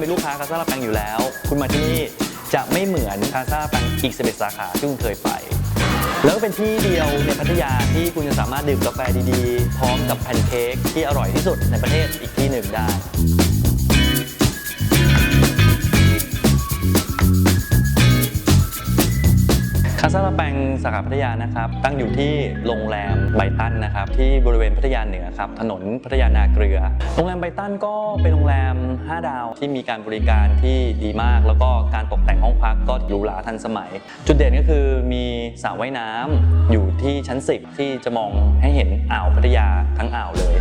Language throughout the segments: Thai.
คุณเป็นลูกค้าคาซาลาแปงอยู่แล้ว คุณมาที่นี่จะไม่เหมือนคาซาลาแปงอีก 11 สาขาที่คุณเคยไป แล้วก็เป็นที่เดียวในพัทยาที่คุณจะสามารถดื่มกาแฟดีๆ พร้อมกับแพนเค้กที่อร่อยที่สุดในประเทศอีกที่หนึ่งได้ แปงสาขาพัทยานะครับ ตั้งอยู่ที่โรงแรมไบตันนะครับ ที่บริเวณพัทยาเหนือครับ ถนนพัทยานาเกลือ โรงแรมไบตันก็เป็นโรงแรม 5 ดาวที่มีการบริการที่ดีมาก แล้วก็การตกแต่งห้องพักก็หรูหราทันสมัย จุดเด่นก็คือมีสระว่ายน้ำอยู่ที่ชั้น 10 ที่จะมองให้เห็นอ่าวพัทยาทั้งอ่าวเลย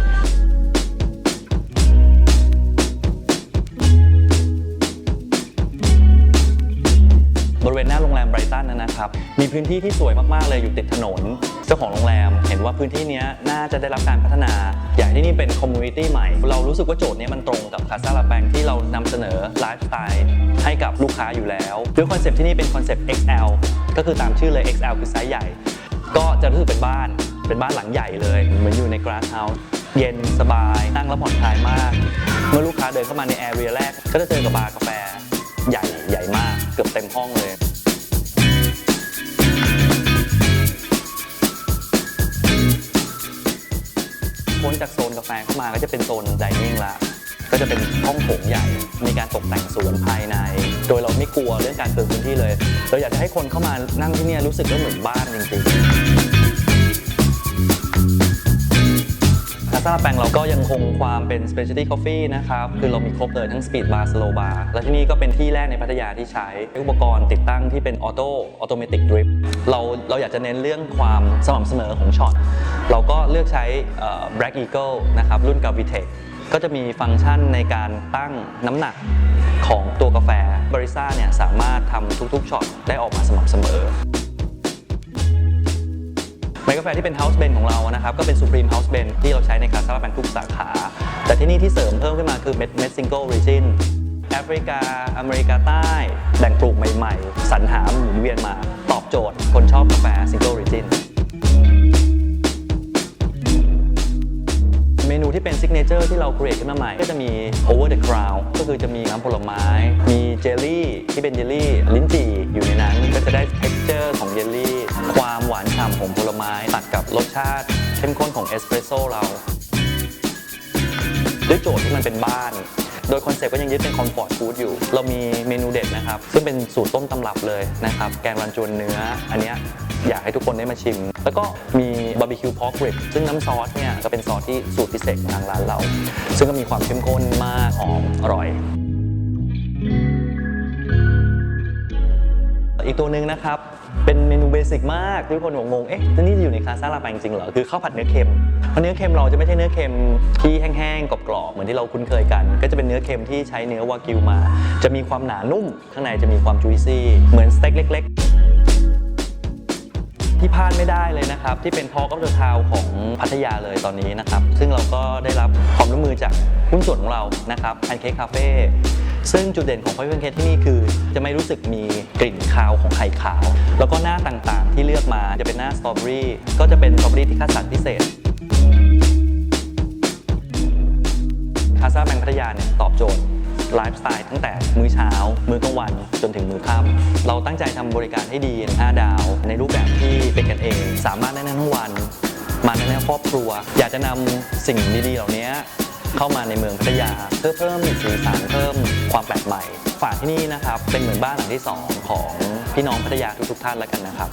นะครับ มีพื้นที่ที่สวยมากๆเลยอยู่ติดถนน เจ้าของโรงแรม เห็นว่าพื้นที่นี้น่าจะได้รับการพัฒนา อยากให้ที่นี่เป็นคอมมูนิตี้ใหม่ เรารู้สึกว่าโจทย์นี้มันตรงกับคาซาลาแปงที่เรานำเสนอไลฟ์สไตล์ให้กับลูกค้าอยู่แล้วด้วยคอนเซปที่นี่เป็นคอนเซปต์ XL ก็คือตามชื่อเลย XL คือไซส์ใหญ่ ก็จะรู้สึกเป็นบ้าน เป็นบ้านหลังใหญ่เลย เหมือนอยู่ในกราสเฮาส์เย็นสบาย นั่งแล้วผ่อนคลายมาก เมื่อลูกค้าเดินเข้ามาในแอเรียแรก ก็จะเจอกับบาร์กาแฟ ใหญ่ใหญ่มาก เกือบเต็มห้องเลย จากโซนกาแฟเข้ามาก็จะเป็นโซนไดนิ่งละก็จะเป็นห้องโถงใหญ่ มีการตกแต่งสวนภายใน โดยเราไม่กลัวเรื่องการเกินพื้นที่เลย เราอยากจะให้คนเข้ามานั่งที่นี่รู้สึกว่าเหมือนบ้านจริงๆ ซาแปงเราก็ยังคงความเป็น specialty coffee นะครับ คือเรามีครบเลยทั้ง speed bar slow bar และที่นี่ก็เป็นที่แรกในพัทยาที่ใช้อุปกรณ์ติดตั้งที่เป็น auto automatic drip เราเราอยากจะเน้นเรื่องความสม่ำเสมอของช็อต เราก็เลือกใช้ Black Eagle นะครับรุ่น Gravitech ก็จะมีฟังก์ชันในการตั้งน้ำหนักของตัวกาแฟบริสต้าเนี่ยสามารถทำทุกๆช็อตได้ออกมาสม่ำเสมอ กาแฟที่เป็น House Blend ของเรานะครับก็เป็น Supreme House Blend ที่เราใช้ในคาซาลาแปงทุกสาขา แต่ที่นี่ที่เสริมเพิ่มขึ้นมาคือเม็ดเม็ด Single Origin แอฟริกา อเมริกาใต้ แหล่งปลูกใหม่ๆ สรรหาหมุนเวียนมา ตอบโจทย์ คนชอบกาแฟ Single Origin เมนูที่เป็นซิกเนเจอร์ที่เราครีเอทขึ้นมาใหม่ ก็จะมี over the crown ก็คือจะมีน้ำผลไม้ มีเจลลี่ที่เป็นเจลลี่ ลิ้นจี่อยู่ในนั้น รสชาติเข้มข้นของเอสเปรสโซ่เรา ด้วยโจทย์ที่มันเป็นบ้าน โดยคอนเซ็ปต์ก็ยังยึดเป็นคอมฟอร์ตฟู้ดอยู่ เรามีเมนูเด็ดนะครับ ซึ่งเป็นสูตรต้มตำรับเลยนะครับ แกงรันจวนเนื้อ อันเนี้ยอยากให้ทุกคนได้มาชิม แล้วก็มีบาร์บีคิวพอกริบซึ่งน้ำซอสเนี่ยก็เป็นซอสที่สูตรพิเศษของทางร้านเรา ซึ่งก็มีความเข้มข้นมากหอมอร่อย อีกตัวหนึ่งนะครับ เป็นเมนูเบสิกมากทุกคนงงๆเอ๊ะนี่จะอยู่ในคาซาลาแปงจริงเหรอ คือข้าวผัดเนื้อเค็ม เพราะเนื้อเค็มเราจะไม่ใช่เนื้อเค็มที่แห้งๆ กรอบๆ เหมือนที่เราคุ้นเคยกัน ก็จะเป็นเนื้อเค็มที่ใช้เนื้อวากิวมา จะมีความหนานุ่ม ข้างในจะมีความจุยซี่ เหมือนสเต็กเล็ก ๆที่พลาดไม่ได้เลยนะครับ ที่เป็นทอกับเดอะทาวของพัทยาเลยตอนนี้นะครับ ซึ่งเราก็ได้รับความร่วมมือจากหุ้นส่วนของเรานะครับแพนเค้กคาเฟ่ ซึ่งจุดเด่นของ Coffee Pancake ที่นี่คือ จะไม่รู้สึกมีกลิ่นคาวของไข่ขาว แล้วก็หน้าต่างๆที่เลือกมาจะเป็นหน้าสตรอเบอรี่ก็จะเป็นสตรอเบอรี่ที่คัดสรรพิเศษคาซาแบงพัทยาเนี่ยตอบโจทย์ไลฟ์สไตล์ตั้งแต่มื้อเช้า มื้อกลางวันจนถึงมื้อค่ำเราตั้งใจทำบริการให้ดี 5 ดาว ในรูปแบบที่เป็นกันเอง สามารถได้นั่งทั้งวัน มาในครอบครัว อยากจะนำสิ่งดีๆเหล่านี้ เข้ามาในเมืองพัทยา เพื่อเพิ่มสีสันเพิ่มความแปลกใหม่ฝากที่นี่นะครับเป็นเหมือนบ้านหลังที่ 2 ของพี่น้องพัทยาทุกๆท่านแล้วกันนะครับ